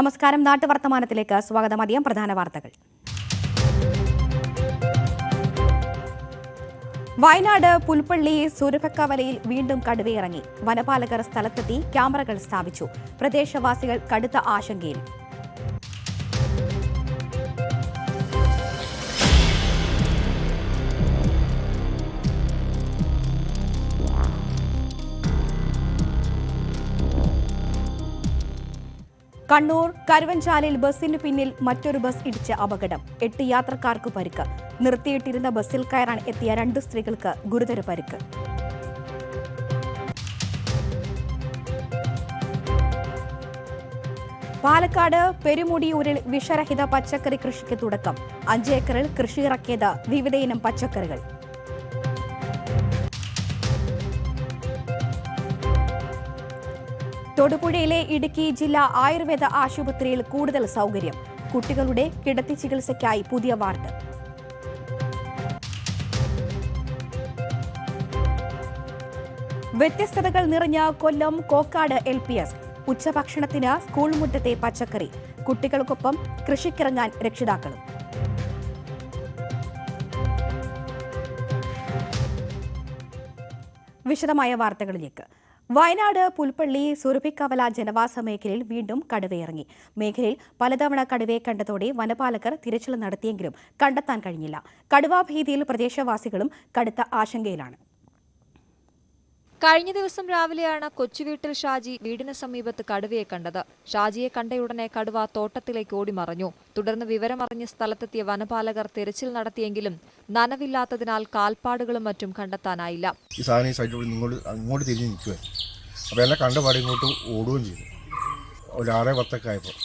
നമസ്കാരം. നാട്ടുവർത്തമാനത്തിലേക്ക് സ്വാഗതം. അധികം പ്രധാന വാർത്തകൾ. വയനാട് പുൽപ്പള്ളി സൂരഭക്കവലയിൽ വീണ്ടും കടുവയിറങ്ങി. വനപാലകർ സ്ഥലത്തെത്തി ക്യാമറകൾ സ്ഥാപിച്ചു. പ്രദേശവാസികൾ കടുത്ത ആശങ്കയിൽ. കണ്ണൂർ കരുവഞ്ചാലിൽ ബസിന് പിന്നിൽ മറ്റൊരു ബസ് ഇടിച്ച് അപകടം. എട്ട് യാത്രക്കാർക്ക് പരിക്ക്. നിർത്തിയിട്ടിരുന്ന ബസ്സിൽ കയറാൻ എത്തിയ രണ്ട് സ്ത്രീകൾക്ക് ഗുരുതര പരിക്ക്. പാലക്കാട് പെരുമുടിയൂരിൽ വിഷരഹിത പച്ചക്കറി കൃഷിക്ക് തുടക്കം. അഞ്ച് ഏക്കറിൽ കൃഷി ഇറക്കിയത് വിവിധയിനം പച്ചക്കറികൾ. തൊടുപുഴയിലെ ഇടുക്കി ജില്ലാ ആയുർവേദ ആശുപത്രിയിൽ കൂടുതൽ സൗകര്യം. കുട്ടികളുടെ കിടത്തി ചികിത്സയ്ക്കായി പുതിയ വാർത്ത വ്യത്യസ്തതകൾ നിറഞ്ഞ Kollam Kokkad L P S. ഉച്ചഭക്ഷണത്തിന് school മുറ്റത്തെ പച്ചക്കറി. കുട്ടികൾക്കൊപ്പം കൃഷിക്കിറങ്ങാൻ രക്ഷിതാക്കളും. വിശദമായ വാർത്തകളിലേക്ക്. വയനാട് പുൽപ്പള്ളി സുരഭിക്കവല ജനവാസ മേഖലയിൽ വീണ്ടും കടുവയിറങ്ങി. മേഖലയിൽ പലതവണ കടുവയെ കണ്ടതോടെ വനപാലകർ തിരച്ചിൽ നടത്തിയെങ്കിലും കണ്ടെത്താൻ കഴിഞ്ഞില്ല. കടുവാഭീതിയിൽ പ്രദേശവാസികളും കടുത്ത ആശങ്കയിലാണ്. കഴിഞ്ഞ ദിവസം രാവിലെയാണ് കൊച്ചുവീട്ടിൽ ഷാജി വീടിന് സമീപത്ത് കടുവയെ കണ്ടത്. ഷാജിയെ കണ്ടയുടനെ കടുവ തോട്ടത്തിലേക്ക് ഓടിമറഞ്ഞു. തുടർന്ന് വിവരമറിഞ്ഞ് സ്ഥലത്തെത്തിയ വനപാലകർ തിരച്ചിൽ നടത്തിയെങ്കിലും നനവില്ലാത്തതിനാൽ കാൽപ്പാടുകളും മറ്റും കണ്ടെത്താനായില്ല. ഈ സാധനം ഈ സൈഡിൽ അങ്ങോട്ട് തിരിഞ്ഞ് നിൽക്കുക അപ്പോൾ എന്നെ കണ്ടപാടെ ഇങ്ങോട്ട് ഓടുകയും ചെയ്തു. ഒരു ആറേ പത്തൊക്കെ ആയപ്പോൾ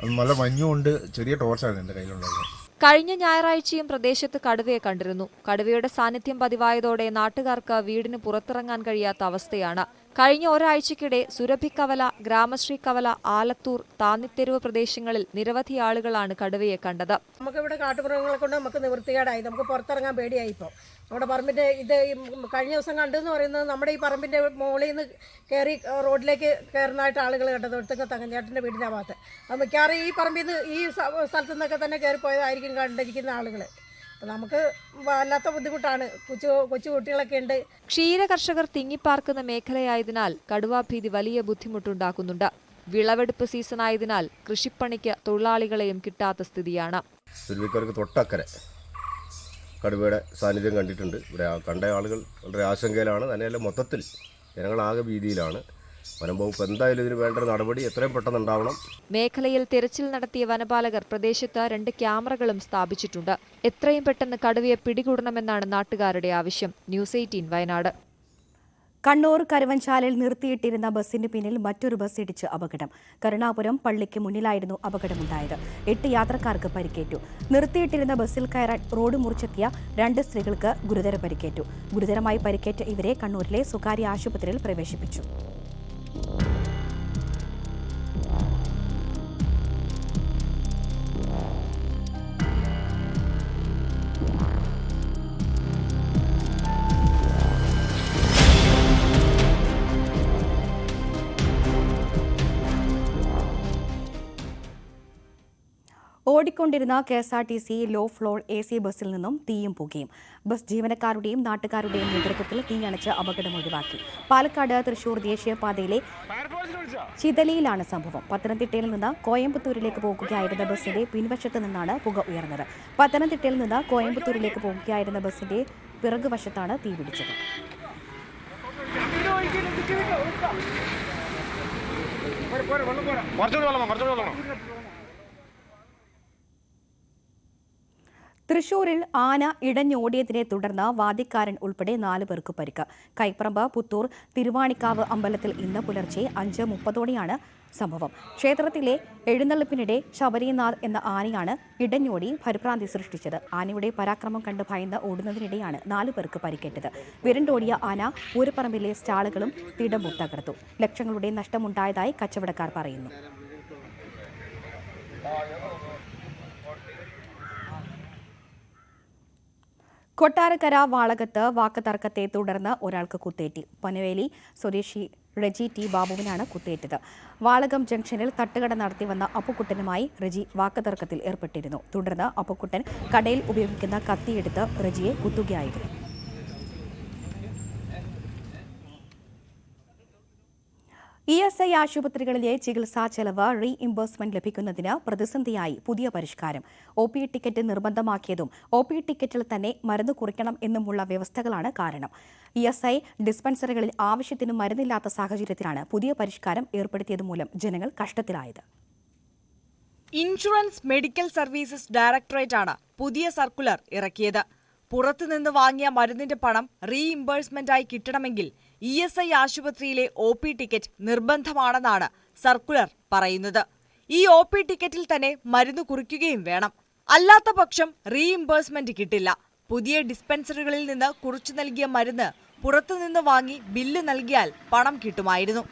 അത് നല്ല മഞ്ഞുകൊണ്ട് ചെറിയ ടോർച്ചായിരുന്നു എന്റെ കയ്യിലുണ്ടായിരുന്നത് കഴിഞ്ഞ ഞായറാഴ്ചയും പ്രദേശത്ത് കടുവയെ കണ്ടിരുന്നു. കടുവയുടെ സാന്നിധ്യം പതിവായതോടെ നാട്ടുകാർക്ക് വീടിന് പുറത്തിറങ്ങാൻ കഴിയാത്ത അവസ്ഥയാണ്. കഴിഞ്ഞ ഒരാഴ്ചക്കിടെ സുരഭിക്കവല ഗ്രാമശ്രീ കവല ആലത്തൂർ താന്നിത്തെരുവ് പ്രദേശങ്ങളിൽ നിരവധി ആളുകളാണ് കടുവയെ കണ്ടത്. നമുക്കിവിടെ കാട്ടുമൃഗങ്ങളെ കൊണ്ട് നമുക്ക് നിവൃത്തികേടായി. നമുക്ക് പുറത്തിറങ്ങാൻ പേടിയായി ഇപ്പോൾ നമ്മുടെ പറമ്പിന്റെ ഇത് കഴിഞ്ഞ ദിവസം കണ്ടെന്ന് പറയുന്നത് നമ്മുടെ ഈ പറമ്പിന്റെ മുകളിൽ നിന്ന് കയറി റോഡിലേക്ക് കയറുന്നതായിട്ട് ആളുകൾ കണ്ടത്. ഒടുത്തങ്ങ തങ്ങഞ്ചേട്ടന്റെ വീടിന്റെ ഭാഗത്ത് അത് മിക്കവാറും ഈ പറമ്പിൽ നിന്ന് ഈ സ്ഥലത്തു നിന്നൊക്കെ തന്നെ കയറി പോയതായിരിക്കും കണ്ടിരിക്കുന്ന ആളുകൾ. നമുക്ക് വല്ലാത്ത ബുദ്ധിമുട്ടാണ്. കൊച്ചു കൊച്ചു കുട്ടികളൊക്കെ ഉണ്ട്. ക്ഷീര കർഷകർ തിങ്ങിപ്പാർക്കുന്ന മേഖലയായതിനാൽ കടുവാഭീതി വലിയ ബുദ്ധിമുട്ടുണ്ടാക്കുന്നുണ്ട്. വിളവെടുപ്പ് സീസണായതിനാൽ കൃഷിപ്പണിക്ക് തൊഴിലാളികളെയും കിട്ടാത്ത സ്ഥിതിയാണ്. തൊട്ടക്കരെ കടുവയുടെ സാന്നിധ്യം കണ്ടിട്ടുണ്ട്. ഇവിടെ കണ്ട ആളുകൾ വളരെ ആശങ്കയിലാണ്. തന്നെയല്ല മൊത്തത്തിൽ ജനങ്ങളാകെ ഭീതിയിലാണ്. വനം വകുപ്പ് എന്തായാലും ഇതിന് വേണ്ട നടപടി എത്രയും പെട്ടെന്ന് ഉണ്ടാവണം. മേഖലയിൽ തിരച്ചിൽ നടത്തിയ വനപാലകർ പ്രദേശത്ത് രണ്ട് ക്യാമറകളും സ്ഥാപിച്ചിട്ടുണ്ട്. എത്രയും പെട്ടെന്ന് കടുവയെ പിടികൂടണമെന്നാണ് നാട്ടുകാരുടെ ആവശ്യം. News eighteen Wayanad. കണ്ണൂർ കരുവഞ്ചാലിൽ നിർത്തിയിട്ടിരുന്ന ബസിന് പിന്നിൽ മറ്റൊരു ബസ് ഇടിച്ച് അപകടം. കരുണാപുരം പള്ളിക്ക് മുന്നിലായിരുന്നു അപകടമുണ്ടായത്. എട്ട് യാത്രക്കാർക്ക് പരിക്കേറ്റു. നിർത്തിയിട്ടിരുന്ന ബസ്സിൽ കയറാൻ റോഡ് മുറിച്ചെത്തിയ രണ്ട് സ്ത്രീകൾക്ക് ഗുരുതര പരിക്കേറ്റു. ഗുരുതരമായി പരിക്കേറ്റ ഇവരെ കണ്ണൂരിലെ സ്വകാര്യ ആശുപത്രിയിൽ പ്രവേശിപ്പിച്ചു. ഓടിക്കൊണ്ടിരുന്ന K S R T C low floor A C ബസ്സിൽ നിന്നും തീയും പുകയും. ബസ് ജീവനക്കാരുടെയും നാട്ടുകാരുടെയും നേതൃത്വത്തിൽ തീയണച്ച് അപകടം ഒഴിവാക്കി. പാലക്കാട് തൃശൂർ ദേശീയപാതയിലെ ചിതലിയിലാണ് സംഭവം. പത്തനംതിട്ടയിൽ നിന്ന് കോയമ്പത്തൂരിലേക്ക് പോകുകയായിരുന്ന ബസ്സിന്റെ പിൻവശത്ത് നിന്നാണ് പുക ഉയർന്നത്. പത്തനംതിട്ടയിൽ നിന്ന് കോയമ്പത്തൂരിലേക്ക് പോകുകയായിരുന്ന ബസ്സിന്റെ പിറകുവശത്താണ് തീ പിടിച്ചത്. തൃശൂരിൽ ആന ഇടഞ്ഞോടിയതിനെ തുടർന്ന് വാദിക്കാരൻ ഉൾപ്പെടെ നാല് പേർക്ക് പരിക്ക്. കൈപ്രമ്പ പുത്തൂർ തിരുവാണിക്കാവ് അമ്പലത്തിൽ ഇന്ന് പുലർച്ചെ അഞ്ച് മുപ്പതോടെയാണ് സംഭവം. ക്ഷേത്രത്തിലെ എഴുന്നള്ളിപ്പിനിടെ ശബരിനാഥ് എന്ന ആനയാണ് ഇടഞ്ഞോടി പരിഭ്രാന്തി സൃഷ്ടിച്ചത്. ആനയുടെ പരാക്രമം കണ്ട് ഭയന്ന് ഓടുന്നതിനിടെയാണ് നാലു പേർക്ക് പരിക്കേറ്റത്. വിരണ്ടോടിയ ആന ഊരപ്പറമ്പിലെ സ്റ്റാളുകളും തിടമ്പും തകർത്തു. ലക്ഷങ്ങളുടെ നഷ്ടമുണ്ടായതായി കച്ചവടക്കാർ പറയുന്നു. കൊട്ടാരക്കര വാളകത്ത് വാക്കുതർക്കത്തെ തുടർന്ന് ഒരാൾക്ക് കുത്തേറ്റി. പനവേലി സ്വദേശി റെജി ടി ബാബുവിനാണ് കുത്തേറ്റത്. വാളകം ജംഗ്ഷനിൽ തട്ടുകട നടത്തി വന്ന അപ്പുക്കുട്ടനുമായി റെജി വാക്കുതർക്കത്തിൽ ഏർപ്പെട്ടിരുന്നു. തുടർന്ന് അപ്പുക്കുട്ടൻ കടയിൽ ഉപയോഗിക്കുന്ന കത്തിയെടുത്ത് റെജിയെ കുത്തുകയായിരുന്നു. ഇ എസ് ഐ ആശുപത്രികളിലെ ചികിത്സാ ചെലവ് റീ ഇംബേഴ്സ്മെന്റ് ലഭിക്കുന്നതിന് പ്രതിസന്ധിയായി പുതിയ പരിഷ്കാരം. ഒ പി ടിക്കറ്റ് നിർബന്ധമാക്കിയതും ഒ പി ടിക്കറ്റിൽ തന്നെ മരുന്ന് കുറിക്കണം എന്നുമുള്ള വ്യവസ്ഥകളാണ് കാരണം. ഇ എസ് ഐ ഡിസ്പെൻസറികളിൽ ആവശ്യത്തിന് മരുന്നില്ലാത്ത സാഹചര്യത്തിലാണ് പുതിയ പരിഷ്കാരം ഏർപ്പെടുത്തിയത് മൂലം ജനങ്ങൾ കഷ്ടത്തിലായത്. ഇൻഷുറൻസ് മെഡിക്കൽ സർവീസസ് ഡയറക്ടറേറ്റ് ആണ് പുതിയ സർക്കുലർ ഇറക്കിയത്. പുറത്തുനിന്ന് വാങ്ങിയ മരുന്നിന്റെ പണം റീഇംബേഴ്സ്മെന്റായി കിട്ടണമെങ്കിൽ ഇ എസ് ഐ ആശുപത്രിയിലെ ഒ പി ടിക്കറ്റ് നിർബന്ധമാണെന്നാണ് സർക്കുലർ പറയുന്നത്. ഈ ഒ പി ടിക്കറ്റിൽ തന്നെ മരുന്ന് കുറിക്കുകയും വേണം. അല്ലാത്ത പക്ഷം റീഇംബേഴ്സ്മെന്റ് കിട്ടില്ല. പുതിയ ഡിസ്പെൻസറികളിൽ നിന്ന് കുറിച്ചു നൽകിയ മരുന്ന് പുറത്തുനിന്ന് വാങ്ങി ബില്ല് നൽകിയാൽ പണം കിട്ടുമായിരുന്നു.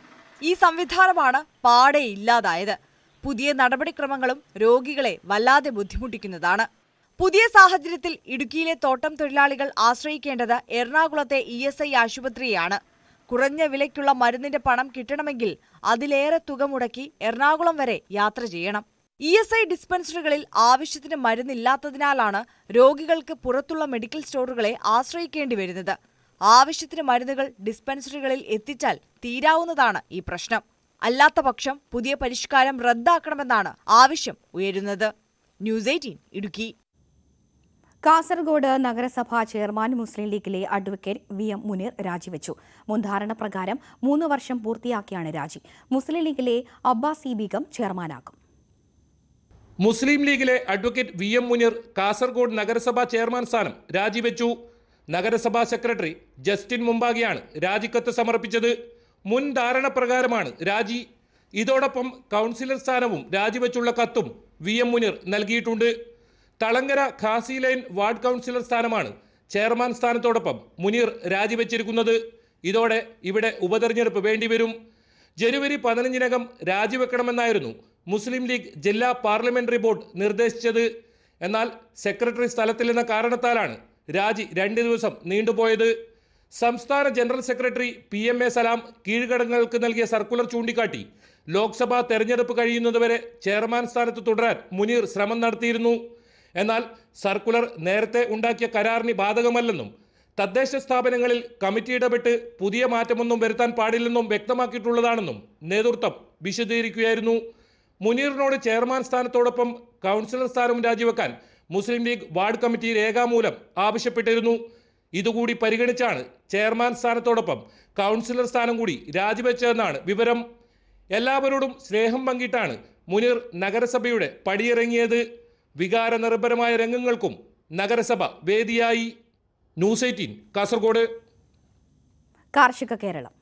ഈ സംവിധാനമാണ് പാടെ ഇല്ലാതായത്. പുതിയ നടപടിക്രമങ്ങളും രോഗികളെ വല്ലാതെ ബുദ്ധിമുട്ടിക്കുന്നതാണ്. പുതിയ സാഹചര്യത്തിൽ ഇടുക്കിയിലെ തോട്ടം തൊഴിലാളികൾ ആശ്രയിക്കേണ്ടത് എറണാകുളത്തെ ഇ ആശുപത്രിയാണ് കുറഞ്ഞ വിലയ്ക്കുള്ള മരുന്നിന്റെ പണം കിട്ടണമെങ്കിൽ അതിലേറെ തുക മുടക്കി എറണാകുളം വരെ യാത്ര ചെയ്യണം. ഇ എസ് ഐ ഡിസ്പെൻസറികളിൽ ആവശ്യത്തിന് മരുന്നില്ലാത്തതിനാലാണ് രോഗികൾക്ക് പുറത്തുള്ള മെഡിക്കൽ സ്റ്റോറുകളെ ആശ്രയിക്കേണ്ടി വരുന്നത്. ആവശ്യത്തിന് മരുന്നുകൾ ഡിസ്പെൻസറികളിൽ എത്തിച്ചാൽ തീരാവുന്നതാണ് ഈ പ്രശ്നം. അല്ലാത്ത പക്ഷം പുതിയ പരിഷ്കാരം റദ്ദാക്കണമെന്നാണ് ആവശ്യം ഉയരുന്നത്. News eighteen Idukki. കാസർഗോഡ് നഗരസഭാ ചെയർമാൻ മുസ്ലിം ലീഗിലെ അഡ്വക്കേറ്റ് വി എം മുനീർ രാജിവെച്ചു. മുൻധാരണ പ്രകാരം മൂന്ന് വർഷം പൂർത്തിയാക്കിയാണ് രാജി. മുസ്ലിം ലീഗിലെ അബ്ബാസി ബീഗം ചെയർമാനാകും. മുസ്ലിം ലീഗിലെ advocate V M Munir Kasaragod നഗരസഭാ ചെയർമാൻ സ്ഥാനം രാജിവെച്ചു. നഗരസഭാ സെക്രട്ടറി ജസ്റ്റിൻ മുമ്പാകെയാണ് രാജിക്കത്ത് സമർപ്പിച്ചത്. മുൻ ധാരണ പ്രകാരമാണ് രാജി. ഇതോടൊപ്പം കൗൺസിലർ സ്ഥാനവും രാജിവെച്ചുള്ള കത്തും വി എം മുനീർ നൽകിയിട്ടുണ്ട്. Thalangara Khasi line ward councillor സ്ഥാനമാണ്. ചെയർമാൻ സ്ഥാനത്തോടൊപ്പം മുനീർ രാജിവെച്ചിരിക്കുന്നത്. ഇതോടെ ഇവിടെ ഉപതെരഞ്ഞെടുപ്പ് വേണ്ടിവരും. ജനുവരി പതിനഞ്ചിനകം രാജിവെക്കണമെന്നായിരുന്നു മുസ്ലിം ലീഗ് ജില്ലാ പാർലമെന്ററി ബോർഡ് നിർദ്ദേശിച്ചത്. എന്നാൽ സെക്രട്ടറി സ്ഥലത്തില്ലെന്ന കാരണത്താലാണ് രാജി രണ്ട് ദിവസം നീണ്ടുപോയത്. സംസ്ഥാന general secretary P M A Salam കീഴ്ഘടകങ്ങൾക്ക് നൽകിയ സർക്കുലർ ചൂണ്ടിക്കാട്ടി ലോക്സഭാ തെരഞ്ഞെടുപ്പ് കഴിയുന്നതുവരെ ചെയർമാൻ സ്ഥാനത്ത് തുടരാൻ മുനീർ ശ്രമം നടത്തിയിരുന്നു. എന്നാൽ സർക്കുലർ നേരത്തെ ഉണ്ടാക്കിയ കരാറിന് ബാധകമല്ലെന്നും തദ്ദേശ സ്ഥാപനങ്ങളിൽ കമ്മിറ്റി ഇടപെട്ട് പുതിയ മാറ്റമൊന്നും വരുത്താൻ പാടില്ലെന്നും വ്യക്തമാക്കിയിട്ടുള്ളതാണെന്നും നേതൃത്വം വിശദീകരിക്കുകയായിരുന്നു. മുനീറിനോട് ചെയർമാൻ സ്ഥാനത്തോടൊപ്പം കൗൺസിലർ സ്ഥാനവും രാജിവെക്കാൻ മുസ്ലിം ലീഗ് വാർഡ് കമ്മിറ്റി രേഖാമൂലം ആവശ്യപ്പെട്ടിരുന്നു. ഇതുകൂടി പരിഗണിച്ചാണ് ചെയർമാൻ സ്ഥാനത്തോടൊപ്പം കൗൺസിലർ സ്ഥാനം കൂടി രാജിവെച്ചതെന്നാണ് വിവരം. എല്ലാവരോടും സ്നേഹം പങ്കിട്ടാണ് മുനീർ നഗരസഭയുടെ പടിയിറങ്ങിയത്. വികാരനിർഭരമായ രംഗങ്ങൾക്കും നഗരസഭ വേദിയായി. News eighteen Kasaragod. കാർഷിക കേരളം.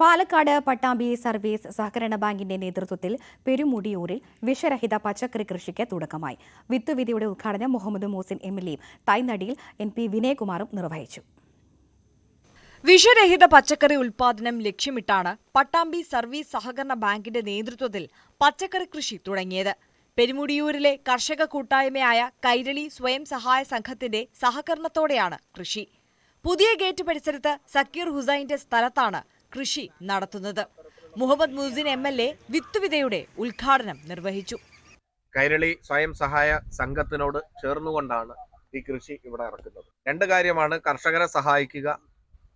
പാലക്കാട് പട്ടാമ്പി സർവീസ് സഹകരണ ബാങ്കിന്റെ നേതൃത്വത്തിൽ പെരുമുടിയൂരിൽ വിഷരഹിത പച്ചക്കറി കൃഷിക്ക് തുടക്കമായി. വിത്തുവിധിയുടെ ഉദ്ഘാടനം മുഹമ്മദ് മോസിൻ എം എൽ എയും തൈനടിയിൽ എൻ പി വിനയകുമാറും നിർവഹിച്ചു. വിഷരഹിത പച്ചക്കറി ഉൽപാദനം ലക്ഷ്യമിട്ടാണ് പട്ടാമ്പി സർവീസ് സഹകരണ ബാങ്കിന്റെ നേതൃത്വത്തിൽ പച്ചക്കറി കൃഷി തുടങ്ങിയത്. പെരുമുടിയൂരിലെ കർഷക കൂട്ടായ്മയായ കൈരളി സ്വയം സഹായ സംഘത്തിന്റെ സഹകരണത്തോടെയാണ് കൃഷി. പുതിയ ഗേറ്റ് പരിസരത്ത് സക്കീർ ഹുസൈന്റെ സ്ഥലത്താണ് കൃഷി നടത്തുന്നത്. Muhammad Muhsin M L A വിത്തുവിതയുടെ ഉദ്ഘാടനം നിർവഹിച്ചു. കൈരളി സ്വയം സഹായ സംഘത്തിനോട് ചേർന്നുകൊണ്ടാണ് ഈ കൃഷി ഇവിടെ ഇറക്കുന്നത്. രണ്ട് കാര്യമാണ് കർഷകരെ സഹായിക്കുക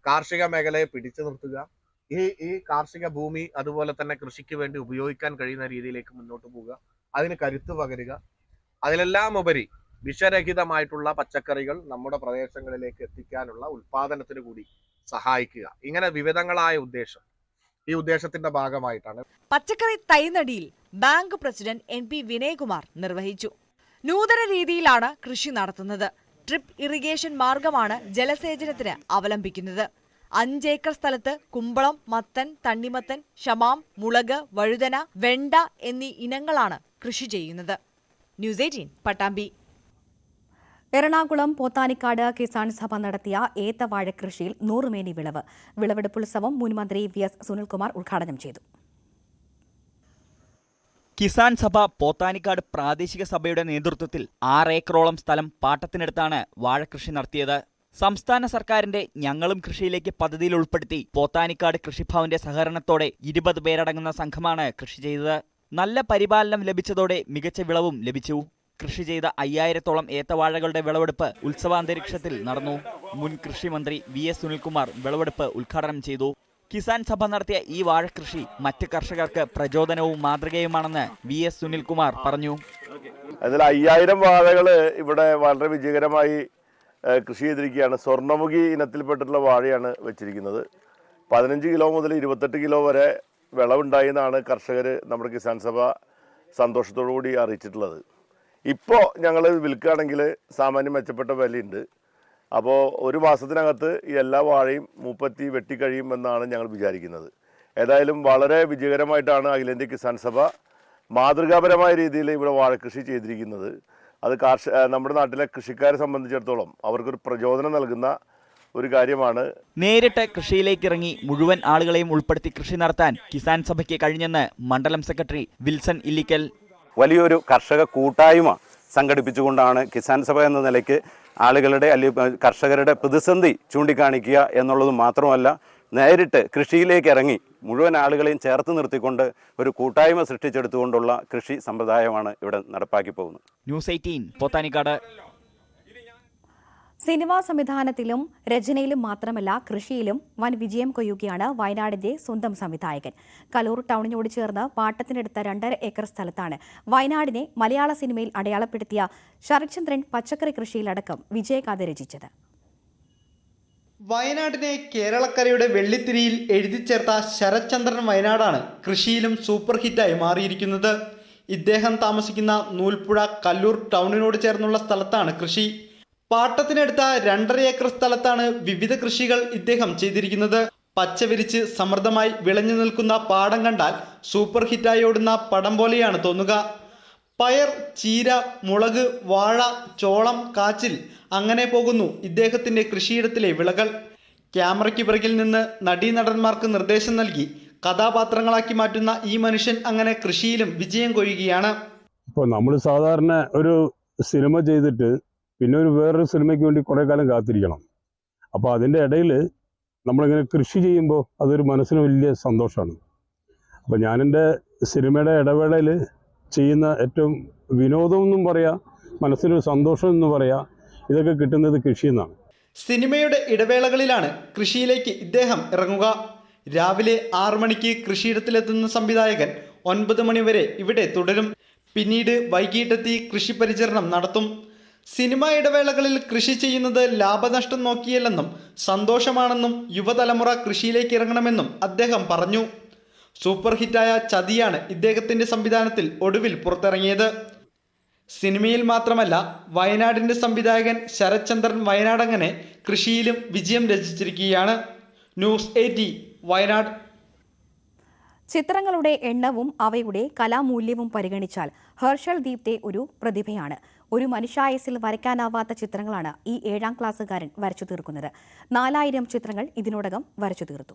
കാർഷിക മേഖലയെ പിടിച്ചു നിർത്തുക. ഈ ഈ കാർഷിക ഭൂമി അതുപോലെ തന്നെ കൃഷിക്ക് വേണ്ടി ഉപയോഗിക്കാൻ കഴിയുന്ന രീതിയിലേക്ക് മുന്നോട്ട് പോവുക. അതിന് കരുത്ത് പകരുക. അതിലെല്ലാം ഉപരി വിഷരഹിതമായിട്ടുള്ള പച്ചക്കറികൾ നമ്മുടെ പ്രദേശങ്ങളിലേക്ക് എത്തിക്കാനുള്ള ഉൽപാദനത്തിന് കൂടി സഹായിക്കുക. ഇങ്ങനെ വിവിധങ്ങളായ ഉദ്ദേശം. ഈ ഉദ്ദേശത്തിന്റെ ഭാഗമായിട്ടാണ്. പച്ചക്കറി തൈനടിയിൽ bank president N P Vinayakumar നിർവഹിച്ചു. നൂതന രീതിയിലാണ് കൃഷി നടത്തുന്നത്. ഡ്രിപ്പ് ഇറിഗേഷൻ മാർഗമാണ് ജലസേചനത്തിന് അവലംബിക്കുന്നത്. അഞ്ചേക്കർ സ്ഥലത്ത് കുമ്പളം മത്തൻ തണ്ണിമത്തൻ ഷമാം മുളക് വഴുതന വെണ്ട എന്നീ ഇനങ്ങളാണ് കൃഷി ചെയ്യുന്നത്. News eighteen Pattambi. Ernakulam Pothanikkad Kisan Sabha നടത്തിയ ഏത്തവാഴ കൃഷിയിൽ നൂറുമേനി വിളവ്. വിളവെടുപ്പുത്സവം മുൻ മന്ത്രി വി എസ് സുനിൽകുമാർ ഉദ്ഘാടനം ചെയ്തു. കിസാൻ സഭ പോത്താനിക്കാട് പ്രാദേശിക സഭയുടെ നേതൃത്വത്തിൽ ആറ് ഏക്കറോളം സ്ഥലം പാട്ടത്തിനടുത്താണ് വാഴകൃഷി നടത്തിയത്. സംസ്ഥാന സർക്കാരിന്റെ ഞങ്ങളും കൃഷിയിലേക്ക് പദ്ധതിയിൽ ഉൾപ്പെടുത്തി പോത്താനിക്കാട് കൃഷിഭവന്റെ സഹകരണത്തോടെ ഇരുപത് പേരടങ്ങുന്ന സംഘമാണ് കൃഷി ചെയ്തത്. നല്ല പരിപാലനം ലഭിച്ചതോടെ മികച്ച വിളവും ലഭിച്ചു. കൃഷി ചെയ്ത അയ്യായിരത്തോളം ഏത്തവാഴകളുടെ വിളവെടുപ്പ് ഉത്സവാന്തരീക്ഷത്തിൽ നടന്നു. മുൻ കൃഷിമന്ത്രി വി എസ് സുനിൽകുമാർ വിളവെടുപ്പ് ഉദ്ഘാടനം ചെയ്തു. കിസാൻ സഭ നടത്തിയ ഈ വാഴക്കൃഷി മറ്റ് കർഷകർക്ക് പ്രചോദനവും മാതൃകയുമാണെന്ന് വി എസ് സുനിൽകുമാർ പറഞ്ഞു. അതിൽ അയ്യായിരം വാഴകൾ ഇവിടെ വളരെ വിജയകരമായി കൃഷി ചെയ്തിരിക്കുകയാണ്. സ്വർണമുഖി ഇനത്തിൽപ്പെട്ടിട്ടുള്ള വാഴയാണ് വെച്ചിരിക്കുന്നത്. പതിനഞ്ച് കിലോ മുതൽ ഇരുപത്തെട്ട് കിലോ വരെ വിളവുണ്ടായി എന്നാണ് കർഷകർ നമ്മുടെ കിസാൻ സഭ സന്തോഷത്തോടു കൂടി അറിയിച്ചിട്ടുള്ളത്. ഇപ്പോൾ ഞങ്ങൾ വിൽക്കുകയാണെങ്കിൽ സാമാന്യം മെച്ചപ്പെട്ട വിലയുണ്ട്. അപ്പോൾ ഒരു മാസത്തിനകത്ത് ഈ എല്ലാ വാഴയും മൂപ്പത്തി വെട്ടിക്കഴിയും എന്നാണ് ഞങ്ങൾ വിചാരിക്കുന്നത്. ഏതായാലും വളരെ വിജയകരമായിട്ടാണ് അഖിലേന്ത്യ കിസാൻ സഭ മാതൃകാപരമായ രീതിയിൽ ഇവിടെ വാഴക്കൃഷി ചെയ്തിരിക്കുന്നത്. അത് കാർഷിക നമ്മുടെ നാട്ടിലെ കൃഷിക്കാരെ സംബന്ധിച്ചിടത്തോളം അവർക്കൊരു പ്രചോദനം നൽകുന്ന ഒരു കാര്യമാണ്. നേരിട്ട് കൃഷിയിലേക്ക് ഇറങ്ങി മുഴുവൻ ആളുകളെയും ഉൾപ്പെടുത്തി കൃഷി നടത്താൻ കിസാൻ സഭയ്ക്ക് കഴിഞ്ഞെന്ന് മണ്ഡലം സെക്രട്ടറി വിൽസൺ ഇല്ലിക്കൽ. വലിയൊരു കർഷക കൂട്ടായ്മ സംഘടിപ്പിച്ചുകൊണ്ടാണ് കിസാൻ സഭ എന്ന നിലയ്ക്ക് ആളുകളുടെ അല്ലെങ്കിൽ കർഷകരുടെ പ്രതിസന്ധി ചൂണ്ടിക്കാണിക്കുക എന്നുള്ളത് മാത്രമല്ല നേരിട്ട് കൃഷിയിലേക്ക് ഇറങ്ങി മുഴുവൻ ആളുകളെയും ചേർത്ത് നിർത്തിക്കൊണ്ട് ഒരു കൂട്ടായ്മ സൃഷ്ടിച്ചെടുത്തുകൊണ്ടുള്ള കൃഷി സമ്പ്രദായമാണ് ഇവിടെ നടപ്പാക്കി പോകുന്നത്. News eighteen Pothanikkad. സിനിമാ സംവിധാനത്തിലും രചനയിലും മാത്രമല്ല കൃഷിയിലും വൻ വിജയം കൊയ്യുകയാണ് വയനാടിന്റെ സ്വന്തം സംവിധായകൻ. കലൂർ ടൗണിനോട് ചേർന്ന് പാട്ടത്തിനെടുത്ത രണ്ടര ഏക്കർ സ്ഥലത്താണ് വയനാടിനെ മലയാള സിനിമയിൽ അടയാളപ്പെടുത്തിയ ശരത്ചന്ദ്രൻ പച്ചക്കറി കൃഷിയിലടക്കം വിജയഗാഥ രചിച്ചത്. വയനാടിനെ കേരളക്കരയുടെ വെള്ളിത്തിരിയിൽ എഴുതിച്ചേർത്ത ശരത്ചന്ദ്രൻ വയനാടാണ് കൃഷിയിലും സൂപ്പർ ഹിറ്റായി മാറിയിരിക്കുന്നത്. ഇദ്ദേഹം താമസിക്കുന്ന നൂൽപ്പുഴ കല്ലൂർ ടൗണിനോട് ചേർന്നുള്ള സ്ഥലത്താണ് കൃഷി. പാട്ടത്തിനെടുത്ത രണ്ടര ഏക്കർ സ്ഥലത്താണ് വിവിധ കൃഷികൾ ഇദ്ദേഹം ചെയ്തിരിക്കുന്നത്. പച്ചവിരിച്ച് സമൃദ്ധമായി വിളഞ്ഞു നിൽക്കുന്ന പാടം കണ്ടാൽ സൂപ്പർ ഹിറ്റായി ഓടുന്ന പടം പോലെയാണ് തോന്നുക. പയർ ചീര മുളക് വാഴ ചോളം കാച്ചിൽ അങ്ങനെ പോകുന്നു ഇദ്ദേഹത്തിന്റെ കൃഷിയിടത്തിലെ വിളകൾ. ക്യാമറയ്ക്ക് പിറകിൽ നിന്ന് നടീനടന്മാർക്ക് നിർദ്ദേശം നൽകി കഥാപാത്രങ്ങളാക്കി മാറ്റുന്ന ഈ മനുഷ്യൻ അങ്ങനെ കൃഷിയിലും വിജയം കൊയ്യുകയാണ്. ഇപ്പോൾ നമ്മൾ സാധാരണ ഒരു സിനിമ ചെയ്തിട്ട് പിന്നെ ഒരു വേറൊരു സിനിമയ്ക്ക് വേണ്ടി കുറേ കാലം കാത്തിരിക്കണം. അപ്പോൾ അതിന്റെ ഇടയിൽ നമ്മളിങ്ങനെ കൃഷി ചെയ്യുമ്പോൾ അതൊരു മനസ്സിന് വലിയ സന്തോഷമാണ് അപ്പോൾ ഞാനെന്റെ സിനിമയുടെ ഇടവേളയിൽ ചെയ്യുന്ന ഏറ്റവും വിനോദം എന്നും പറയാം മനസ്സിനൊരു സന്തോഷം എന്ന് പറയാം ഇതൊക്കെ കിട്ടുന്നത് കൃഷിയിൽ നിന്നാണ് സിനിമയുടെ ഇടവേളകളിലാണ് കൃഷിയിലേക്ക് ഇദ്ദേഹം ഇറങ്ങുക. രാവിലെ ആറു മണിക്ക് കൃഷിയിടത്തിലെത്തുന്ന സംവിധായകൻ ഒൻപത് മണിവരെ ഇവിടെ തുടരും. പിന്നീട് വൈകിട്ടെത്തി കൃഷി പരിചരണം നടത്തും. സിനിമ ഇടവേളകളിൽ കൃഷി ചെയ്യുന്നത് ലാഭനഷ്ടം നോക്കിയല്ലെന്നും സന്തോഷമാണെന്നും യുവതലമുറ കൃഷിയിലേക്ക് ഇറങ്ങണമെന്നും അദ്ദേഹം പറഞ്ഞു. സൂപ്പർ ഹിറ്റായ ചതിയാണ് ഇദ്ദേഹത്തിന്റെ സംവിധാനത്തിൽ ഒടുവിൽ പുറത്തിറങ്ങിയത്. സിനിമയിൽ മാത്രമല്ല വയനാടിന്റെ സംവിധായകൻ ശരത്ചന്ദ്രൻ വയനാടങ്ങനെ കൃഷിയിലും വിജയം രചിച്ചിരിക്കുകയാണ്. News eighty Wayanad. ചിത്രങ്ങളുടെ എണ്ണവും അവയുടെ കലാമൂല്യവും പരിഗണിച്ചാൽ ഹർഷൽ ദീപ്തെ ഒരു പ്രതിഭയാണ്. ഒരു മനുഷ്യായസിൽ വരയ്ക്കാനാവാത്ത ചിത്രങ്ങളാണ് ഈ ഏഴാം ക്ലാസ്സുകാരൻ വരച്ചു തീർക്കുന്നത്. നാലായിരം ചിത്രങ്ങൾ ഇതിനോടകം വരച്ചു തീർത്തു.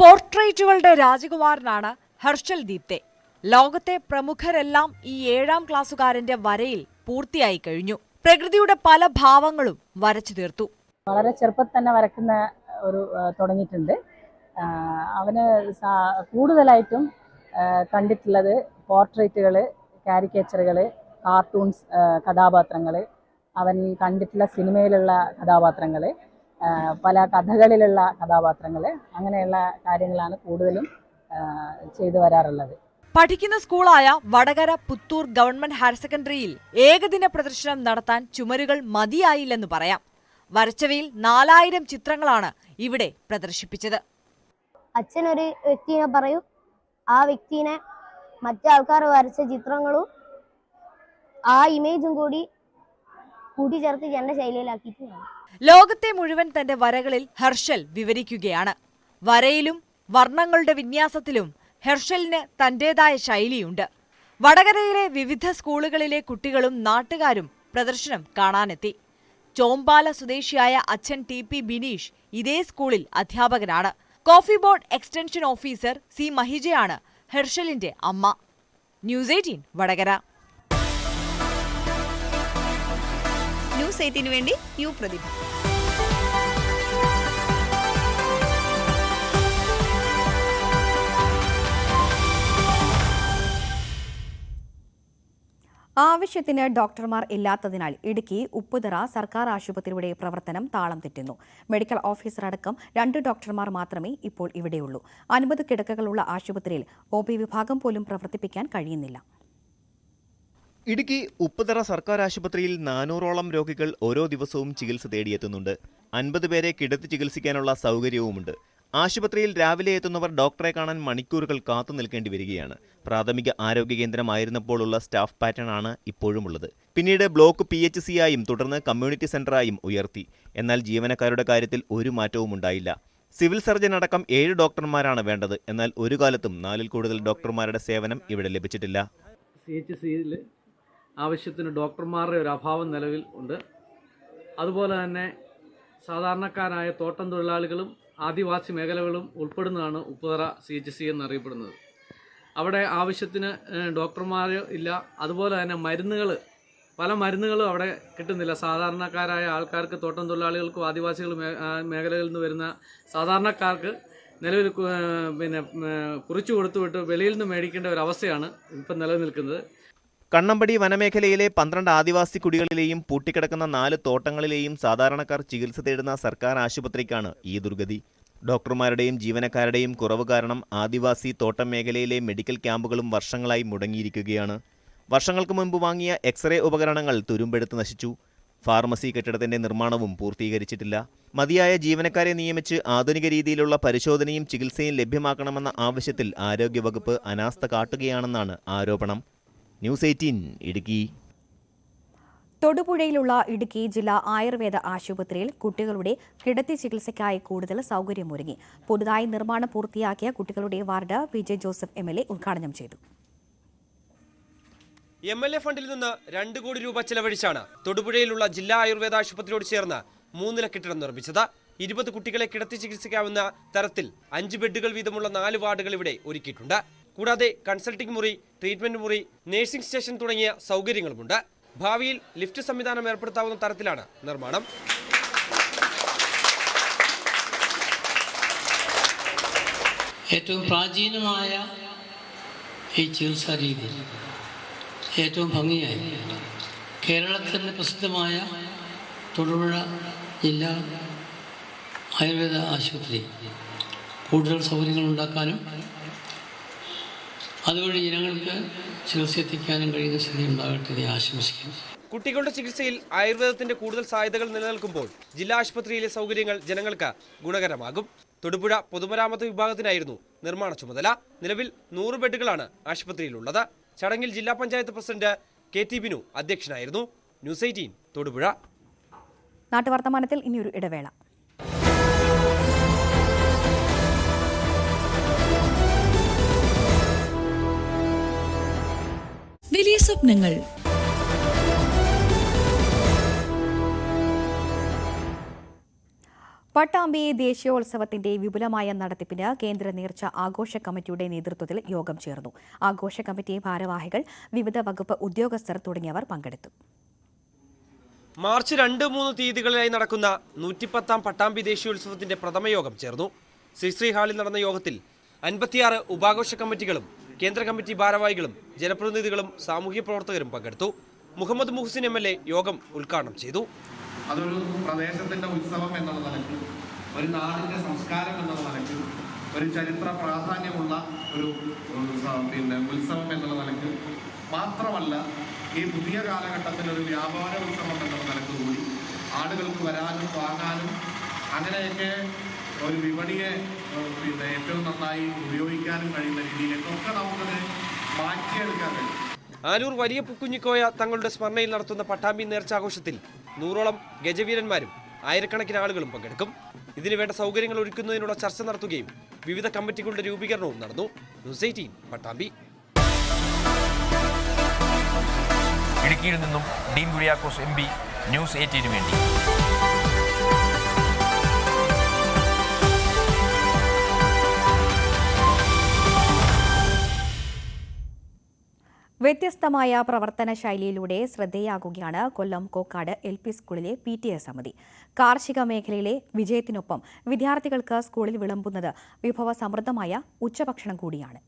പോർട്രേറ്റുകളുടെ രാജകുമാരനാണ് ഹർഷൽ ദീപ്തെ. ലോകത്തെ പ്രമുഖരെല്ലാം ഈ ഏഴാം ക്ലാസ്സുകാരന്റെ വരയിൽ പൂർത്തിയായി കഴിഞ്ഞു. പ്രകൃതിയുടെ പല ഭാവങ്ങളും വരച്ചു തീർത്തു. വളരെ ചെറുപ്പത്തിൽ തന്നെ വരക്കുന്ന ഒരു തുടങ്ങിയിട്ടുണ്ട്. അവന് കൂടുതലായിട്ടും കണ്ടിട്ടുള്ളത് പോർട്രേറ്റുകൾ കാരിക്കേച്ചറുകൾ കാർട്ടൂൺസ് കഥാപാത്രങ്ങൾ അവൻ കണ്ടിട്ടുള്ള സിനിമയിലുള്ള കഥാപാത്രങ്ങൾ പല കഥകളിലുള്ള കഥാപാത്രങ്ങൾ അങ്ങനെയുള്ള കാര്യങ്ങളാണ് കൂടുതലും ചെയ്തു വരാറുള്ളത്. പഠിക്കുന്ന സ്കൂളായ വടകര പുത്തൂർ ഗവൺമെന്റ് ഹയർ സെക്കൻഡറിയിൽ ഏകദിന പ്രദർശനം നടത്താൻ ചുമരുകൾ മതിയായില്ലെന്ന് പറയാം. വരച്ചവയിൽ നാലായിരം ചിത്രങ്ങളാണ് ഇവിടെ പ്രദർശിപ്പിച്ചത്. അച്ഛനൊരു വ്യക്തിനെ പറയൂ ആ വ്യക്തിനെ മറ്റേ ആൾക്കാർ വരച്ച ചിത്രങ്ങളും ആ ഇമേജും കൂടി കൂട്ടിച്ചേർത്ത് എന്റെ ശൈലിയിലാക്കിയിട്ടുണ്ട്. ലോകത്തെ മുഴുവൻ തന്റെ വരകളിൽ ഹർഷൽ വിവരിക്കുകയാണ്. വരയിലും വർണങ്ങളുടെ വിന്യാസത്തിലും ഹെർഷലിന് തന്റേതായ ശൈലിയുണ്ട്. വടകരയിലെ വിവിധ സ്കൂളുകളിലെ കുട്ടികളും നാട്ടുകാരും പ്രദർശനം കാണാനെത്തി. ചോമ്പാല സ്വദേശിയായ അച്ഛൻ ടി പി ബിനീഷ് ഇതേ സ്കൂളിൽ അധ്യാപകനാണ്. Coffee board extension officer C മഹിജയാണ് ഹെർഷലിന്റെ അമ്മ. News eighteen Vadakara. ന്യൂസ് എയ്റ്റിന് വേണ്ടി യു പ്രതിഭ. ആവശ്യത്തിന് ഡോക്ടർമാർ ഇല്ലാത്തതിനാൽ ഇടുക്കി ഉപ്പുതറ സർക്കാർ ആശുപത്രിയുടെ പ്രവർത്തനം താളം തെറ്റുന്നു. മെഡിക്കൽ ഓഫീസർ അടക്കം രണ്ട് ഡോക്ടർമാർ മാത്രമേ ഇപ്പോൾ ഇവിടെയുള്ളൂ. അൻപത് കിടക്കകളുള്ള ആശുപത്രിയിൽ ഒ വിഭാഗം പോലും പ്രവർത്തിപ്പിക്കാൻ കഴിയുന്നില്ല. ഇടുക്കി ഉപ്പുതറ സർക്കാർ ആശുപത്രിയിൽ നാനൂറോളം രോഗികൾ ഓരോ ദിവസവും ചികിത്സ തേടിയെത്തുന്നുണ്ട്. അൻപത് പേരെ കിടത്തി ചികിത്സിക്കാനുള്ള സൗകര്യവുമുണ്ട്. ആശുപത്രിയിൽ രാവിലെ എത്തുന്നവർ ഡോക്ടറെ കാണാൻ മണിക്കൂറുകൾ കാത്തു നിൽക്കേണ്ടി വരികയാണ്. പ്രാഥമിക ആരോഗ്യ കേന്ദ്രമായിരുന്നപ്പോൾ ഉള്ള സ്റ്റാഫ് പാറ്റേൺ ആണ് ഇപ്പോഴുമുള്ളത്. പിന്നീട് ബ്ലോക്ക് പി എച്ച് സി ആയും തുടർന്ന് കമ്മ്യൂണിറ്റി സെന്ററായും ഉയർത്തി. എന്നാൽ ജീവനക്കാരുടെ കാര്യത്തിൽ ഒരു മാറ്റവും ഉണ്ടായില്ല. സിവിൽ സർജൻ അടക്കം ഏഴ് ഡോക്ടർമാരാണ് വേണ്ടത്. എന്നാൽ ഒരു കാലത്തും നാലിൽ കൂടുതൽ ഡോക്ടർമാരുടെ സേവനം ഇവിടെ ലഭിച്ചിട്ടില്ല. സി എച്ച് സിയിൽ ആവശ്യത്തിന് ഡോക്ടർമാരുടെ ഒരു അഭാവം നിലവിൽ ഉണ്ട്. അതുപോലെ തന്നെ സാധാരണക്കാരായ തോട്ടം തൊഴിലാളികളും ആദിവാസി മേഖലകളും ഉൾപ്പെടുന്നതാണ് ഉപ്പുതറ സി എച്ച് സി എന്നറിയപ്പെടുന്നത്. അവിടെ ആവശ്യത്തിന് ഡോക്ടർമാർ ഇല്ല. അതുപോലെ തന്നെ മരുന്നുകൾ പല മരുന്നുകളും അവിടെ കിട്ടുന്നില്ല. സാധാരണക്കാരായ ആൾക്കാർക്ക് തോട്ടം തൊഴിലാളികൾക്കും ആദിവാസികൾ മേഖലകളിൽ നിന്ന് വരുന്ന സാധാരണക്കാർക്ക് നിലവിൽ പിന്നെ കുറിച്ചു കൊടുത്തുവിട്ട് വെളിയിൽ നിന്ന് മേടിക്കേണ്ട ഒരു അവസ്ഥയാണ് ഇപ്പം നിലനിൽക്കുന്നത്. കണ്ണമ്പടി വനമേഖലയിലെ പന്ത്രണ്ട് ആദിവാസി കുടികളിലെയും പൂട്ടിക്കിടക്കുന്ന നാല് തോട്ടങ്ങളിലെയും സാധാരണക്കാർ ചികിത്സ തേടുന്ന സർക്കാർ ആശുപത്രിക്കാണ് ഈ ദുർഗതി. ഡോക്ടർമാരുടെയും ജീവനക്കാരുടെയും കുറവ് കാരണം ആദിവാസി തോട്ടം മേഖലയിലെ മെഡിക്കൽ ക്യാമ്പുകളും വർഷങ്ങളായി മുടങ്ങിയിരിക്കുകയാണ്. വർഷങ്ങൾക്ക് മുൻപ് വാങ്ങിയ എക്സ്റേ ഉപകരണങ്ങൾ തുരുമ്പെടുത്ത് നശിച്ചു. ഫാർമസി കെട്ടിടത്തിന്റെ നിർമ്മാണവും പൂർത്തീകരിച്ചിട്ടില്ല. മതിയായ ജീവനക്കാരെ നിയമിച്ച് ആധുനിക രീതിയിലുള്ള പരിശോധനയും ചികിത്സയും ലഭ്യമാക്കണമെന്ന ആവശ്യത്തിൽ ആരോഗ്യവകുപ്പ് അനാസ്ഥ കാട്ടുകയാണെന്നാണ് ആരോപണം. News eighteen Idukki. തൊടുപുഴയിലുള്ള ഇടുക്കി ജില്ലാ ആയുർവേദ ആശുപത്രിയിൽ കുട്ടികളുടെ കിടത്തി ചികിത്സയ്ക്കായി കൂടുതൽ സൗകര്യമൊരുങ്ങി. പുതുതായി നിർമ്മാണം പൂർത്തിയാക്കിയ കുട്ടികളുടെ ward P J Joseph M L A ഉദ്ഘാടനം ചെയ്തു. എം എൽ എ ഫണ്ടിൽ നിന്ന് രണ്ട് കോടി രൂപ ചെലവഴിച്ചാണ് തൊടുപുഴയിലുള്ള ജില്ലാ ആയുർവേദ ആശുപത്രിയോട് ചേർന്ന് മൂന്നില കെട്ടിടം നിർമ്മിച്ചത്. ഇരുപത് കുട്ടികളെ കിടത്തി ചികിത്സിക്കാവുന്ന തരത്തിൽ അഞ്ച് ബെഡുകൾ വീതമുള്ള നാല് വാർഡുകൾ ഇവിടെ ഒരുക്കിയിട്ടുണ്ട്. കൂടാതെ കൺസൾട്ടിംഗ് മുറി ട്രീറ്റ്മെന്റ് മുറി നഴ്സിംഗ് സ്റ്റേഷൻ തുടങ്ങിയ സൗകര്യങ്ങളുമുണ്ട്. ഭാവിയിൽ ലിഫ്റ്റ് സംവിധാനം ഏർപ്പെടുത്താവുന്ന തരത്തിലാണ് നിർമ്മാണം. ഏറ്റവും പ്രാചീനമായ ഈ ചികിത്സാ രീതി ഏറ്റവും ഭംഗിയായി കേരളത്തിന്റെ പ്രസിദ്ധമായ തൊടുപുഴ ജില്ലാ ആയുർവേദ ആശുപത്രി കൂടുതൽ സൗകര്യങ്ങൾ ഉണ്ടാക്കാനും അതുവഴി ജനങ്ങൾക്ക് ചികിത്സ എത്തിക്കാനും കഴിയുന്ന സ്ഥിതി ഉണ്ടാകട്ടെ എന്ന് ആശംസിക്കുന്നു. കുട്ടികളുടെ ചികിത്സയിൽ ആയുർവേദത്തിന്റെ കൂടുതൽ സാധ്യതകൾ നിലനിൽക്കുമ്പോൾ ജില്ലാ ആശുപത്രിയിലെ സൗകര്യങ്ങൾ ജനങ്ങൾക്ക് ഗുണകരമാകും. തൊടുപുഴ പൊതുമരാമത്ത് വിഭാഗത്തിനായിരുന്നു നിർമ്മാണ ചുമതല. നിലവിൽ നൂറ് ബെഡുകളാണ് ആശുപത്രിയിലുള്ളത്. ചടങ്ങിൽ ജില്ലാ panchayat president K T Binu അധ്യക്ഷനായിരുന്നു. News eighteen Thodupuzha. നാട്ടുവർത്തമാനത്തിൽ ഇനിയൊരു ഇടവേള. വലിയ സ്വപ്നങ്ങൾ. പട്ടാമ്പി ദേശീയോത്സവത്തിന്റെ വിപുലമായ നടത്തിപ്പിന് കേന്ദ്ര നേർച്ച ആഘോഷ കമ്മിറ്റിയുടെ നേതൃത്വത്തിൽ യോഗം ചേർന്നു. ആഘോഷ കമ്മിറ്റി ഭാരവാഹികൾ വിവിധ വകുപ്പ് ഉദ്യോഗസ്ഥർ തുടങ്ങിയവർ പങ്കെടുത്തു. മാർച്ച് രണ്ട് മൂന്ന് തീയതികളിലായി നടക്കുന്ന നൂറ്റിപ്പത്താം പട്ടാമ്പി ദേശീയോത്സവത്തിന്റെ പ്രഥമ യോഗം ചേർന്നു. ശ്രീശ്രീ ഹാളിൽ നടന്ന യോഗത്തിൽ അൻപത്തിയാറ് ഉപാഘോഷ കമ്മിറ്റികളും കേന്ദ്ര കമ്മിറ്റി ഭാരവാഹികളും ജനപ്രതിനിധികളും സാമൂഹ്യ പ്രവർത്തകരും പങ്കെടുത്തു. Muhammad Muhsin M L A യോഗം ഉദ്ഘാടനം ചെയ്തു. അതൊരു പ്രദേശത്തിന്റെ ഉത്സവം എന്നുള്ള നിലയ്ക്ക് ഒരു നാടിന്റെ സംസ്കാരം എന്നുള്ള നിലയ്ക്ക് ഒരു ചരിത്ര പ്രാധാന്യമുള്ള ഒരു പിന്നെ ഉത്സവം എന്നുള്ള നിലയ്ക്ക് മാത്രമല്ല ഈ പുതിയ കാലഘട്ടത്തിൽ ഒരു വ്യാപാര ഉത്സവം എന്നുള്ള നിലയ്ക്ക് കൂടി ആളുകൾക്ക് വരാനും വാങ്ങാനും അങ്ങനെയൊക്കെ ഒരു വിപണിയെ പിന്നെ ഏറ്റവും നന്നായി ഉപയോഗിക്കാനും കഴിയുന്ന രീതിയിലേക്കൊക്കെ നമുക്കത് മാറ്റിയെടുക്കാൻ കഴിയും. ആലൂർ വലിയ പുക്കുഞ്ഞിക്കോയ തങ്ങളുടെ സ്മരണയിൽ നടത്തുന്ന പട്ടാമ്പി നേർച്ചാഘോഷത്തിൽ നൂറോളം ഗജവീരന്മാരും ആയിരക്കണക്കിന് ആളുകളും പങ്കെടുക്കും. ഇതിനു വേണ്ട സൗകര്യങ്ങൾ ഒരുക്കുന്നതിനുള്ള ചർച്ച നടത്തുകയും വിവിധ കമ്മിറ്റികളുടെ രൂപീകരണവും നടന്നു. News eighteen Pattambi. ഇടുക്കിയിൽ നിന്നും Dean Kuriakose M P news എയ്റ്റീനു വേണ്ടി. വ്യത്യസ്തമായ പ്രവർത്തന ശൈലിയിലൂടെ ശ്രദ്ധേയാകുകയാണ് കൊല്ലം കോക്കാട് എൽ പി സ്കൂളിലെ പി ടി എ സമിതി. കാർഷിക മേഖലയിലെ വിജയത്തിനൊപ്പം വിദ്യാർത്ഥികൾക്ക് സ്കൂളിൽ വിളമ്പുന്നത് വിഭവസമൃദ്ധമായ ഉച്ചഭക്ഷണം കൂടിയാണ്.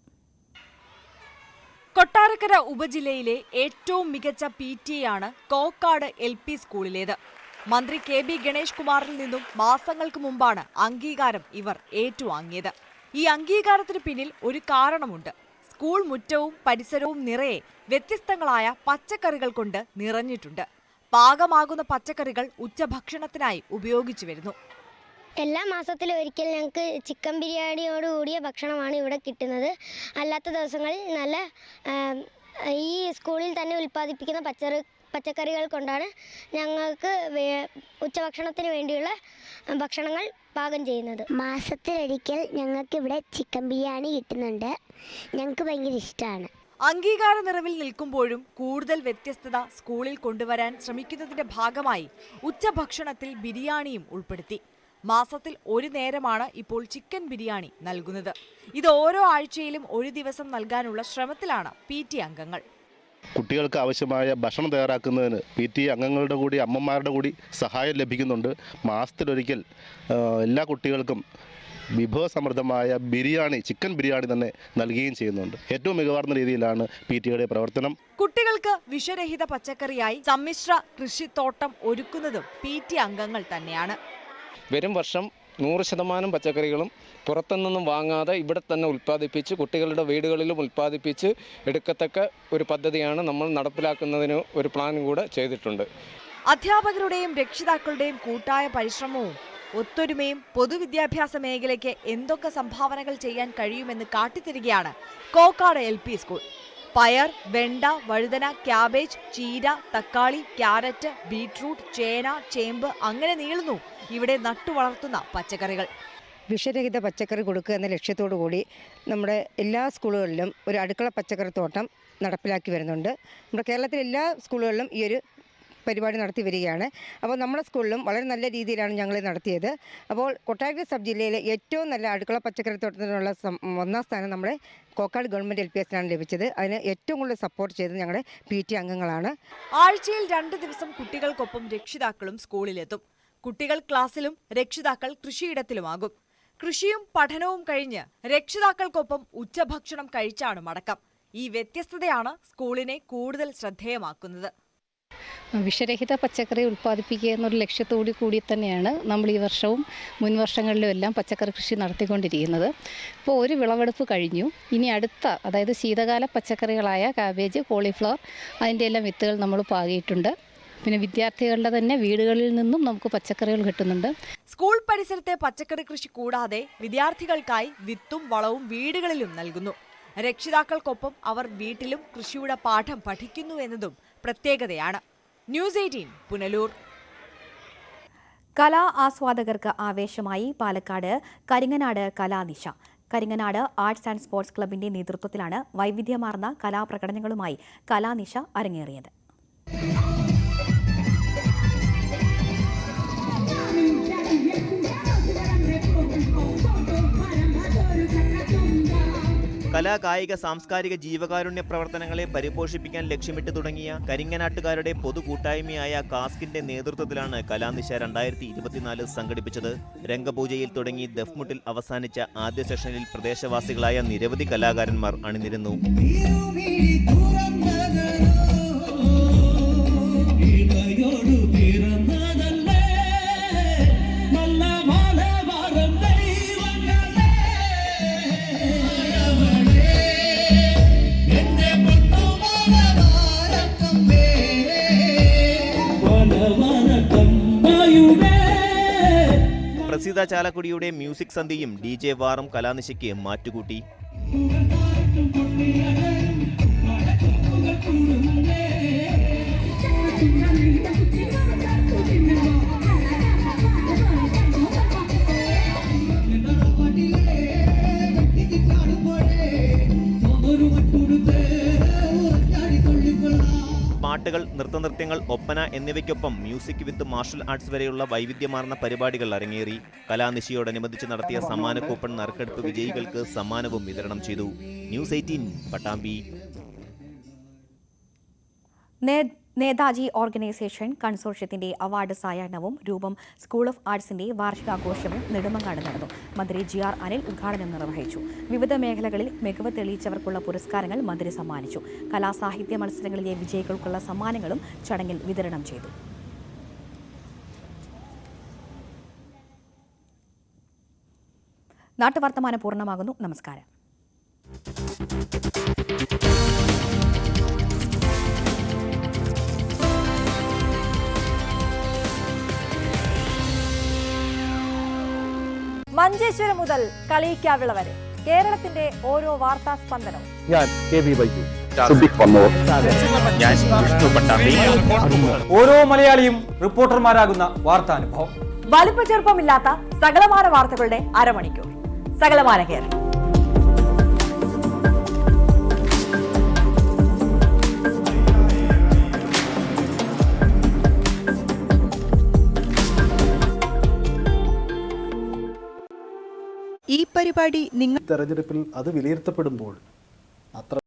കൊട്ടാരക്കര ഉപജില്ലയിലെ ഏറ്റവും മികച്ച പി ടി എ ആണ് കോക്കാട് എൽ പി സ്കൂളിലേത്. മന്ത്രി കെ ബി ഗണേഷ് കുമാറിൽ നിന്നും മാസങ്ങൾക്ക് മുമ്പാണ് അംഗീകാരം ഇവർ ഏറ്റുവാങ്ങിയത്. ഈ അംഗീകാരത്തിന് പിന്നിൽ ഒരു കാരണമുണ്ട്. സ്കൂൾ മുറ്റവും പരിസരവും നിറയെ വ്യത്യസ്തങ്ങളായ പച്ചക്കറികൾ കൊണ്ട് നിറഞ്ഞിട്ടുണ്ട്. പാകമാകുന്ന പച്ചക്കറികൾ ഉച്ചഭക്ഷണത്തിനായി ഉപയോഗിച്ചു വരുന്നു. എല്ലാ മാസത്തിലും ഒരിക്കൽ ഞങ്ങൾക്ക് ചിക്കൻ ബിരിയാണിയോട് കൂടിയ ഭക്ഷണമാണ് ഇവിടെ കിട്ടുന്നത്. അല്ലാത്ത ദിവസങ്ങളിൽ നല്ല ഈ സ്കൂളിൽ തന്നെ ഉൽപ്പാദിപ്പിക്കുന്ന പച്ചറി പച്ചക്കറികൾ കൊണ്ടാണ് ഞങ്ങൾക്ക് ഉച്ചഭക്ഷണത്തിന് വേണ്ടിയുള്ള ഭക്ഷണങ്ങൾ പാകം ചെയ്യുന്നത്. മാസത്തിലൊരിക്കൽ ഞങ്ങൾക്ക് ഇവിടെ ചിക്കൻ ബിരിയാണി കിട്ടുന്നുണ്ട്. ഞങ്ങൾക്ക് ഭയങ്കര ഇഷ്ടമാണ്. അംഗീകാര നിറവിൽ നിൽക്കുമ്പോഴും കൂടുതൽ വ്യത്യസ്തത സ്കൂളിൽ കൊണ്ടുവരാൻ ശ്രമിക്കുന്നതിന്റെ ഭാഗമായി ഉച്ചഭക്ഷണത്തിൽ ബിരിയാണിയും ഉൾപ്പെടുത്തി. മാസത്തിൽ ഒരു നേരമാണ് ഇപ്പോൾ ചിക്കൻ ബിരിയാണി നൽകുന്നത്. ഇത് ഓരോ ആഴ്ചയിലും ഒരു ദിവസം നൽകാനുള്ള ശ്രമത്തിലാണ് പി ടി അംഗങ്ങൾ. കുട്ടികൾക്ക് ആവശ്യമായ ഭക്ഷണം തയ്യാറാക്കുന്നതിന് പി ടി അംഗങ്ങളുടെ കൂടി അമ്മമാരുടെ കൂടി സഹായം ലഭിക്കുന്നുണ്ട്. മാസത്തിലൊരിക്കൽ എല്ലാ കുട്ടികൾക്കും വിഭവസമൃദ്ധമായ ബിരിയാണി ചിക്കൻ ബിരിയാണി തന്നെ നൽകുകയും ചെയ്യുന്നുണ്ട്. ഏറ്റവും മികവാർന്ന രീതിയിലാണ് പി ടിയുടെ പ്രവർത്തനം. കുട്ടികൾക്ക് വിഷരഹിത പച്ചക്കറിയായി സമ്മിശ്ര കൃഷിത്തോട്ടം ഒരുക്കുന്നതും പി ടി അംഗങ്ങൾ തന്നെയാണ്. വരും വർഷം നൂറ് ശതമാനം പച്ചക്കറികളും പുറത്തുനിന്നും വാങ്ങാതെ ഇവിടെ തന്നെ ഉൽപ്പാദിപ്പിച്ച് കുട്ടികളുടെ വീടുകളിലും ഉൽപ്പാദിപ്പിച്ച് എടുക്കത്തക്ക ഒരു പദ്ധതിയാണ് നമ്മൾ നടപ്പിലാക്കുന്നതിന് ഒരു പ്ലാൻ കൂടെ ചെയ്തിട്ടുണ്ട്. അധ്യാപകരുടെയും രക്ഷിതാക്കളുടെയും കൂട്ടായ പരിശ്രമവും ഒത്തൊരുമയും പൊതുവിദ്യാഭ്യാസ മേഖലയ്ക്ക് എന്തൊക്കെ സംഭാവനകൾ ചെയ്യാൻ കഴിയുമെന്ന് കാട്ടിത്തരികയാണ് കോക്കാട് എൽ പി സ്കൂൾ. പയർ വെണ്ട വഴുതന ക്യാബേജ് ചീര തക്കാളി ക്യാരറ്റ് ബീട്രൂട്ട് ചേന ചേമ്പ് അങ്ങനെ നീളുന്നു. ഇവിടെ നട്ടുവളർത്തുന്ന പച്ചക്കറികൾ. വിഷരഹിത പച്ചക്കറി കൊടുക്കുക എന്ന ലക്ഷ്യത്തോടു കൂടി നമ്മുടെ എല്ലാ സ്കൂളുകളിലും ഒരു അടുക്കള പച്ചക്കറി തോട്ടം നടപ്പിലാക്കി വരുന്നുണ്ട്. നമ്മുടെ കേരളത്തിലെ എല്ലാ സ്കൂളുകളിലും ഈ ഒരു പരിപാടി നടത്തി വരികയാണ്. അപ്പോൾ നമ്മുടെ സ്കൂളിലും വളരെ നല്ല രീതിയിലാണ് ഞങ്ങൾ നടത്തിയത്. അപ്പോൾ കൊട്ടാരക്കര സബ് ജില്ലയിലെ ഏറ്റവും നല്ല അടുക്കള പച്ചക്കറി തോട്ടത്തിനുള്ള ഒന്നാം സ്ഥാനം നമ്മുടെ കോക്കാട് ഗവൺമെന്റ് എൽ പി എസിനാണ് ലഭിച്ചത്. അതിന് ഏറ്റവും കൂടുതൽ സപ്പോർട്ട് ചെയ്തത് ഞങ്ങളുടെ പി ടി അംഗങ്ങളാണ്. ആഴ്ചയിൽ രണ്ട് ദിവസം കുട്ടികൾക്കൊപ്പം രക്ഷിതാക്കളും സ്കൂളിലെത്തും. കുട്ടികൾ ക്ലാസ്സിലും രക്ഷിതാക്കൾ കൃഷിയിടത്തിലുമാകും. കൃഷിയും പഠനവും കഴിഞ്ഞ് രക്ഷിതാക്കൾക്കൊപ്പം ഉച്ചഭക്ഷണം കഴിച്ചാണ് മടക്കം. ഈ വ്യത്യസ്തതയാണ് സ്കൂളിനെ കൂടുതൽ ശ്രദ്ധേയമാക്കുന്നത്. വിഷരഹിത പച്ചക്കറി ഉൽപ്പാദിപ്പിക്കുക എന്നൊരു ലക്ഷ്യത്തോടു കൂടി തന്നെയാണ് നമ്മൾ ഈ വർഷവും മുൻ വർഷങ്ങളിലും എല്ലാം പച്ചക്കറി കൃഷി നടത്തിക്കൊണ്ടിരിക്കുന്നത്. ഇപ്പോൾ ഒരു വിളവെടുപ്പ് കഴിഞ്ഞു. ഇനി അടുത്ത അതായത് ശീതകാല പച്ചക്കറികളായ കാബേജ് കോളിഫ്ലവർ അതിന്റെ എല്ലാം വിത്തുകൾ നമ്മൾ പാകിയിട്ടുണ്ട്. പിന്നെ വിദ്യാർത്ഥികളുടെ തന്നെ വീടുകളിൽ നിന്നും നമുക്ക് പച്ചക്കറികൾ കിട്ടുന്നുണ്ട്. സ്കൂൾ പരിസരത്തെ പച്ചക്കറി കൃഷി കൂടാതെ വിദ്യാർത്ഥികൾക്കായി വിത്തും വളവും വീടുകളിലും നൽകുന്നു. രക്ഷിതാക്കൾക്കൊപ്പം അവർ വീട്ടിലും കൃഷിയുടെ പാഠം പഠിക്കുന്നു എന്നതും പ്രത്യേകതയാണ്. News eighteen Punalur. കലാ ആസ്വാദകർക്ക് ആവേശമായി Palakkad Karinganad Kaladisha Karinganad arts and sports ക്ലബിന്റെ നേതൃത്വത്തിലാണ് വൈവിധ്യമാർന്ന കലാപ്രകടനങ്ങളുമായി കലാനിശ അരങ്ങേറിയത്. കലാ കായിക സാംസ്കാരിക ജീവകാരുണ്യ പ്രവർത്തനങ്ങളെ പരിപോഷിപ്പിക്കാൻ ലക്ഷ്യമിട്ട് തുടങ്ങിയ കരിങ്ങനാട്ടുകാരുടെ പൊതു കൂട്ടായ്മയായ കാസ്കിന്റെ നേതൃത്വത്തിലാണ് കലാനിശ രണ്ടായിരത്തി ഇരുപത്തിനാല് സംഘടിപ്പിച്ചത്. രംഗപൂജയിൽ തുടങ്ങി ദഫ്മുട്ടിൽ അവസാനിച്ച ആദ്യ സെഷനിൽ പ്രദേശവാസികളായ നിരവധി കലാകാരന്മാർ അണിനിരുന്നു. പ്രസീത ചാലക്കുടിയുടെ മ്യൂസിക് സന്ധ്യയും ഡി ജെ വാറും കലാനിശയ്ക്ക് മാറ്റുകൂട്ടി. പാട്ടുകൾ നൃത്തനൃത്യങ്ങൾ ഒപ്പന എന്നിവയ്ക്കൊപ്പം മ്യൂസിക് വിത്ത് മാർഷൽ ആർട്സ് വരെയുള്ള വൈവിധ്യമാർന്ന പരിപാടികൾ അരങ്ങേറി. കലാനിശയോടനുബന്ധിച്ച് നടത്തിയ സമ്മാനക്കൂപ്പൺ നറുക്കെടുപ്പ് വിജയികൾക്ക് സമ്മാനവും വിതരണം ചെയ്തു. News eighteen Pattambi. Netaji organisation കൺസോർഷ്യത്തിന്റെ award സായാഹ്നവും രൂപം സ്കൂൾ ഓഫ് ആർട്സിന്റെ വാർഷികാഘോഷവും നെടുമങ്ങാട് നടന്നു. മന്ത്രി ജി ആർ അനിൽ ഉദ്ഘാടനം നിർവഹിച്ചു. വിവിധ മേഖലകളിൽ മികവ് തെളിയിച്ചവർക്കുള്ള പുരസ്കാരങ്ങൾ മന്ത്രി സമ്മാനിച്ചു. കലാസാഹിത്യ മത്സരങ്ങളിലെ വിജയികൾക്കുള്ള സമ്മാനങ്ങളും ചടങ്ങിൽ വിതരണം ചെയ്തു. നാട്ടുവർത്തമാനം പൂർണമാകുന്നു. നമസ്കാരം. മഞ്ചേശ്വരം മുതൽ കളിയിക്കാവിള വരെ കേരളത്തിന്റെ ഓരോ വാർത്താ സ്പന്ദനവും. ഞാൻ കെ വി ബൈജു ഓരോ മലയാളിയും റിപ്പോർട്ടർമാരാകുന്ന വാർത്താനുഭവം. വലിപ്പ ചെറുപ്പമില്ലാത്ത സകലമാന വാർത്തകളുടെ അരമണിക്കൂർ. സകലമാന കേരളം. പരിപാടി നിങ്ങൾ തെരഞ്ഞെടുപ്പിൽ അത് വിലയിരുത്തപ്പെടുമ്പോൾ അത്ര